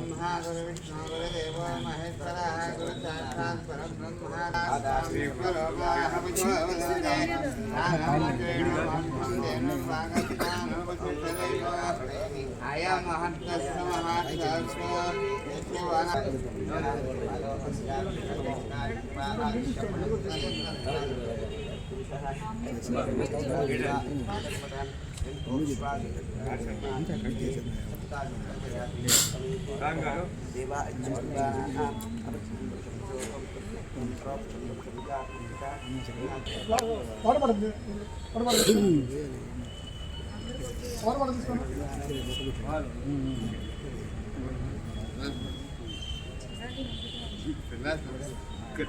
ब्रह्मा गुरुविष्णु गुरुदेवो महेश्वरः गुरुसाक्षात् परब्रह्मा अयमहत्तस्समहात्सो Good.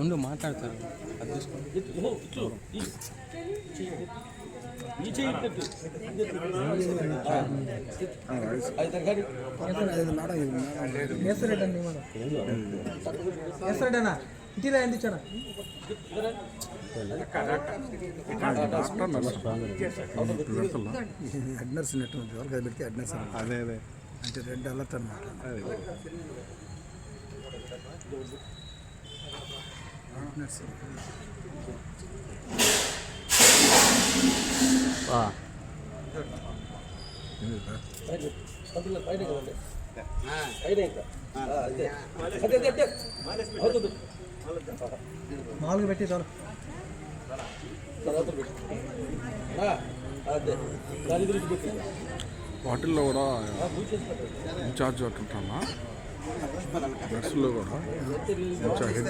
ఉండు మాట్లాడతారు. అది తీసుకోండి ఇంటిలో ఏంటి చూడ అడ్నర్స్ నెట్ ఉంది. వాళ్ళకి అడ్నర్స్ అదే అదే. అంటే రెండు అలర్ట్ అనమాట అడ్నర్స్ మామూలుగా పెట్టి చాలు బాటిల్లో కూడా ఇన్ఛార్జ్ ఉంటుంటా నర్సుల్లో కూడా కొంచెం హెడ్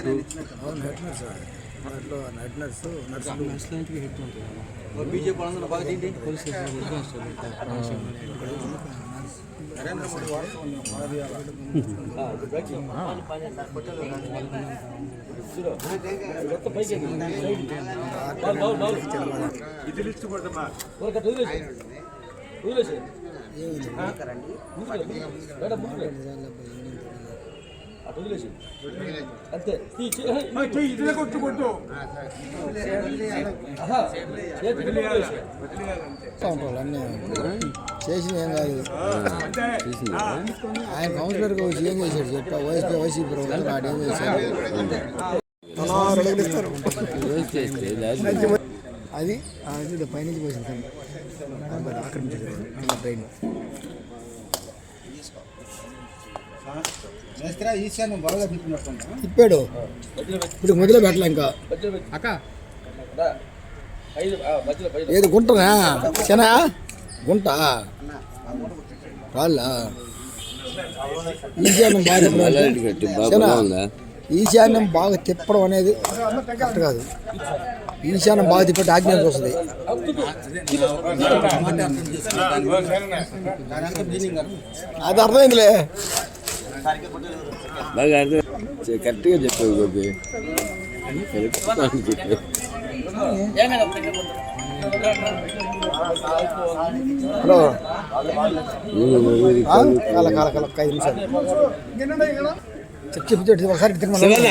హెడ్ నర్స్. దాంట్లో హెడ్ నర్స్ నర్సులు నర్సులకి హెడ్ ఉంటుంది పోలీస్ స్టేషన్ అంతే. కానిస్టేబుల్ ఉంటారు అన్నీ చేసిన ఏం కాదు ఆయన కౌన్సిలర్కి వచ్చి ఏం చేశాడు చెప్పా వైసీపీ వైసీపీ ప్రభుత్వం నాడు ఏం చేశాడు అది అది పైనుంచి పోసింది ఆక్రమించారు ట్రైన్ తిప్పాడు. ఇప్పుడు మొదలు పెట్టలే ఇంకా. ఏది గుంటనా? శన గుంట? రాళ్ళ? ఈశాన్యం బాగా ఈశాన్యం బాగా తిప్పడం అనేది కరెక్ట్ కాదు. ఈశాన్యం బాగా తిప్పటి ఆజ్ఞానం వస్తుంది. అది అర్థమైందిలే. బాగా అర్థం. కరెక్ట్గా చెప్పావు గోపి. హలో? కాల కాల కాల ఐదు నిమిషాలు. చెప్పు ఒకసారి తిరగమను. శివన్న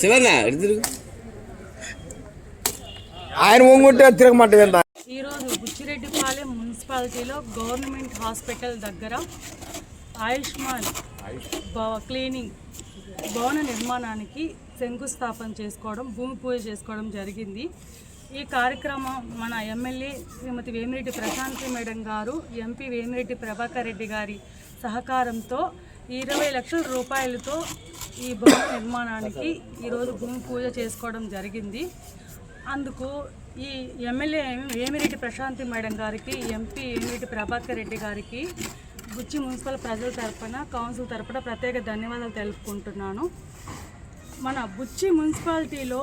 శివన్న ఇటు తిరుగు. ఆయన ఒంగుంటే తిరగమంట ఈరోజు బుచ్చిరెడ్డిపాలెం మున్సిపాలిటీలో గవర్నమెంట్ హాస్పిటల్ దగ్గర ఆయుష్మాన్ భవ- క్లీనింగ్ భవన నిర్మాణానికి శంకుస్థాపన చేసుకోవడం భూమి పూజ చేసుకోవడం జరిగింది. ఈ కార్యక్రమం మన ఎమ్మెల్యే శ్రీమతి వేమిరెడ్డి ప్రశాంతి మేడం గారు ఎంపీ వేమిరెడ్డి ప్రభాకర్ రెడ్డి గారి సహకారంతో ఇరవై లక్షల రూపాయలతో ఈ భవన నిర్మాణానికి ఈరోజు భూమి పూజ చేసుకోవడం జరిగింది. అందుకు ఈ ఎమ్మెల్యే వేమిరెడ్డి ప్రశాంతి మేడం గారికి ఎంపీ వేమిరెడ్డి ప్రభాకర్ రెడ్డి గారికి బుచ్చి మున్సిపల్ ప్రజల తరపున కౌన్సిల్ తరపున ప్రత్యేక ధన్యవాదాలు తెలుపుకుంటున్నాను. మన బుచ్చి మున్సిపాలిటీలో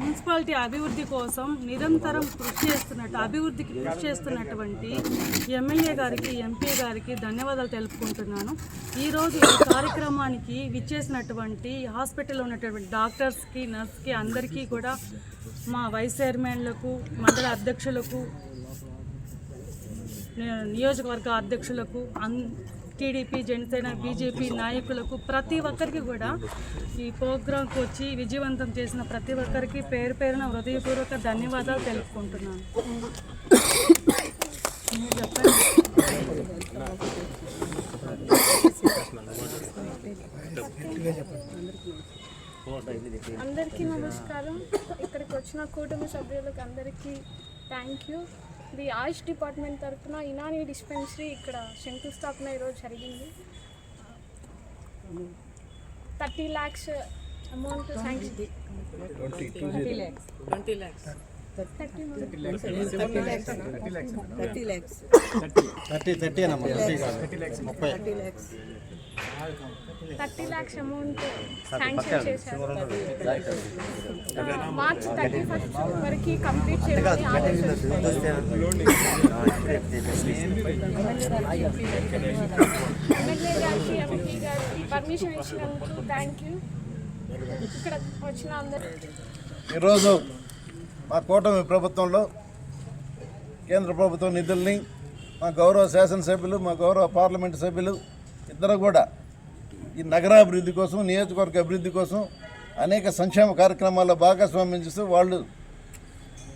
మున్సిపాలిటీ అభివృద్ధి కోసం నిరంతరం కృషి చేస్తున్నట్టు అభివృద్ధికి కృషి చేస్తున్నటువంటి ఎమ్మెల్యే గారికి ఎంపీ గారికి ధన్యవాదాలు తెలుపుకుంటున్నాను. ఈరోజు ఈ కార్యక్రమానికి విచ్చేసినటువంటి హాస్పిటల్లో ఉన్నటువంటి డాక్టర్స్కి నర్స్కి అందరికీ కూడా మా వైస్ చైర్మన్లకు మండల అధ్యక్షులకు నియోజకవర్గ అధ్యక్షులకు అన్ టీడీపీ జనసేన బీజేపీ నాయకులకు ప్రతి ఒక్కరికి కూడా ఈ ప్రోగ్రాంకి వచ్చి విజయవంతం చేసిన ప్రతి ఒక్కరికి పేరు పేరున హృదయపూర్వక ధన్యవాదాలు తెలుపుకుంటున్నాను. చెప్పండి. అందరికీ నమస్కారం. ఇక్కడికి వచ్చిన కూటమి సభ్యులకు అందరికీ thank you the AYUSH department తరఫున ఇనానీ డిస్పెన్సరీ ఇక్కడ శంకుస్థాపన ఈరోజు జరిగింది. Thirty lakhs amount sanction thirty thirty thirty thirty కాదు. ముప్పై థర్టీ ల్యాక్స్ అమౌంట్ శాంక్షన్ చేశారు. మార్చ్ థర్టీ ఫస్ట్ వరకు కంప్లీట్ చేయాలని ఆదేశించారు ఎమ్మెల్యే గారికి ఎంపీ గారికి పర్మిషన్ ఇచ్చినందుకు థ్యాంక్ యూ ఇక్కడ వచ్చిన అందరూ. ఈరోజు మా కూటమి ప్రభుత్వంలో కేంద్ర ప్రభుత్వం నిధుల్ని మా గౌరవ శాసనసభ్యులు మా గౌరవ పార్లమెంటు సభ్యులు ఇద్దరు కూడా ఈ నగరాభివృద్ధి కోసం నియోజకవర్గ అభివృద్ధి కోసం అనేక సంక్షేమ కార్యక్రమాల్లో భాగస్వామ్యం చేస్తూ వాళ్ళు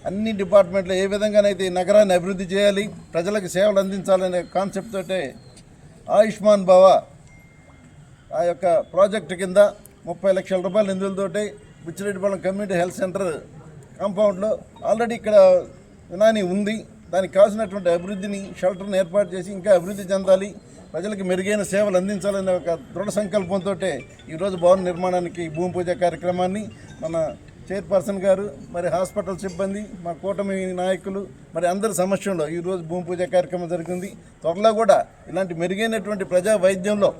అన్ని డిపార్ట్మెంట్లో ఏ విధంగానైతే ఈ నగరాన్ని అభివృద్ధి చేయాలి ప్రజలకు సేవలు అందించాలనే కాన్సెప్ట్ తోటే ఆయుష్మాన్ భవ ఆ యొక్క ప్రాజెక్ట్ కింద ముప్పై లక్షల రూపాయల నిధులతోటి బుచ్చిరెడ్డిపాలెం కమ్యూనిటీ హెల్త్ సెంటర్ కాంపౌండ్లో ఆల్రెడీ ఇక్కడ యునాని ఉంది. దానికి కావాల్సినటువంటి అభివృద్ధిని షెల్టర్ని ఏర్పాటు చేసి ఇంకా అభివృద్ధి చెందాలి ప్రజలకు మెరుగైన సేవలు అందించాలనే ఒక దృఢ సంకల్పంతో ఈరోజు భవన నిర్మాణానికి భూమి పూజ కార్యక్రమాన్ని మన చైర్పర్సన్ గారు మరి హాస్పిటల్ సిబ్బంది మా కూటమి నాయకులు మరి అందరి సమక్షంలో ఈరోజు భూమి పూజ కార్యక్రమం జరిగింది. త్వరలో కూడా ఇలాంటి మెరుగైనటువంటి ప్రజా వైద్యంలో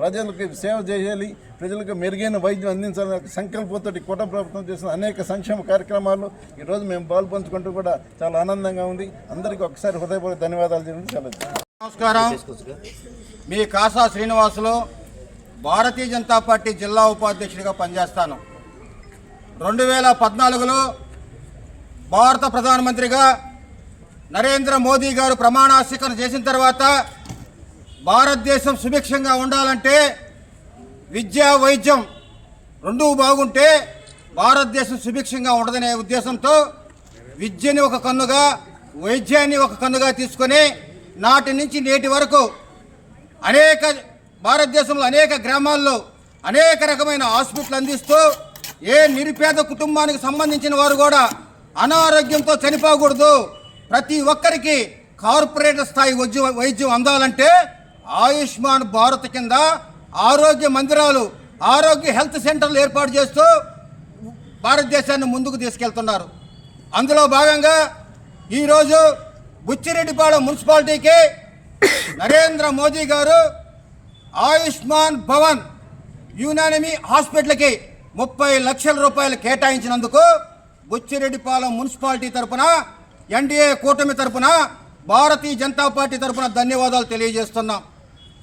ప్రజలకు సేవ చేయాలి ప్రజలకు మెరుగైన వైద్యం అందించాలని సంకల్పంతో కూటమి ప్రభుత్వం చేసిన అనేక సంక్షేమ కార్యక్రమాలు ఈరోజు మేము పాల్పంచుకుంటూ కూడా చాలా ఆనందంగా ఉంది. అందరికీ ఒకసారి హృదయపూర్వక ధన్యవాదాలు చెప్పి నమస్కారం. మీ కాసా శ్రీనివాసులు భారతీయ జనతా పార్టీ జిల్లా ఉపాధ్యక్షుడిగా పనిచేస్తాను. రెండు వేల పద్నాలుగులో భారత ప్రధానమంత్రిగా నరేంద్ర మోదీ గారు ప్రమాణ స్వీకరణ చేసిన తర్వాత భారతదేశం సుభిక్షంగా ఉండాలంటే విద్య వైద్యం రెండూ బాగుంటే భారతదేశం సుభిక్షంగా ఉండదనే ఉద్దేశంతో విద్యని ఒక కన్నుగా వైద్యాన్ని ఒక కన్నుగా తీసుకొని నాటి నుంచి నేటి వరకు అనేక భారతదేశంలో అనేక గ్రామాల్లో అనేక రకమైన హాస్పిటల్ అందిస్తూ ఏ నిరుపేద కుటుంబానికి సంబంధించిన వారు కూడా అనారోగ్యంతో చనిపోకూడదు. ప్రతి ఒక్కరికి కార్పొరేట్ స్థాయి వైద్యం వైద్యం అందాలంటే ఆయుష్మాన్ భారత్ కింద ఆరోగ్య మందిరాలు ఆరోగ్య హెల్త్ సెంటర్లు ఏర్పాటు చేస్తూ భారతదేశాన్ని ముందుకు తీసుకెళ్తున్నారు. అందులో భాగంగా ఈరోజు బుచ్చిరెడ్డిపాళెం మున్సిపాలిటీకి నరేంద్ర మోదీ గారు ఆయుష్మాన్ భవన్ యునానిమీ హాస్పిటల్కి ముప్పై లక్షల రూపాయలు కేటాయించినందుకు బుచ్చిరెడ్డిపాలెం మున్సిపాలిటీ తరపున ఎన్డీఏ కూటమి తరపున భారతీయ జనతా పార్టీ తరపున ధన్యవాదాలు తెలియజేస్తున్నాం.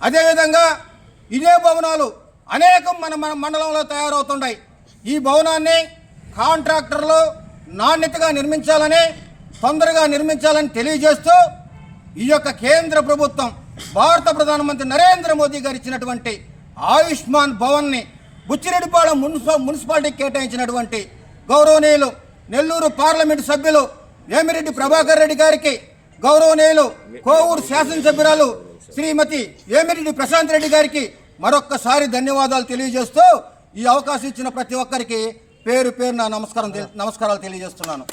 అదేవిధంగా ఇదే భవనాలు అనేకం మన మన మండలంలో తయారవుతున్నాయి ఈ భవనాన్ని కాంట్రాక్టర్లు నాణ్యతగా నిర్మించాలని తొందరగా నిర్మించాలని తెలియజేస్తూ ఈ యొక్క కేంద్ర ప్రభుత్వం భారత ప్రధానమంత్రి నరేంద్ర మోదీ గారు ఇచ్చినటువంటి ఆయుష్మాన్ భవన్ని బుచ్చిరెడ్డిపాళెం మున్సిపా మున్సిపాలిటీకి కేటాయించినటువంటి గౌరవనీయులు నెల్లూరు పార్లమెంటు సభ్యులు వేమిరెడ్డి ప్రభాకర్ రెడ్డి గారికి గౌరవనీయులు కోవూరు శాసనసభ్యురాలు శ్రీమతి వేమిరెడ్డి ప్రశాంత్ రెడ్డి గారికి మరొక్కసారి ధన్యవాదాలు తెలియజేస్తూ ఈ అవకాశం ఇచ్చిన ప్రతి ఒక్కరికి పేరు పేరు నా నమస్కారం నమస్కారాలు తెలియజేస్తున్నాను.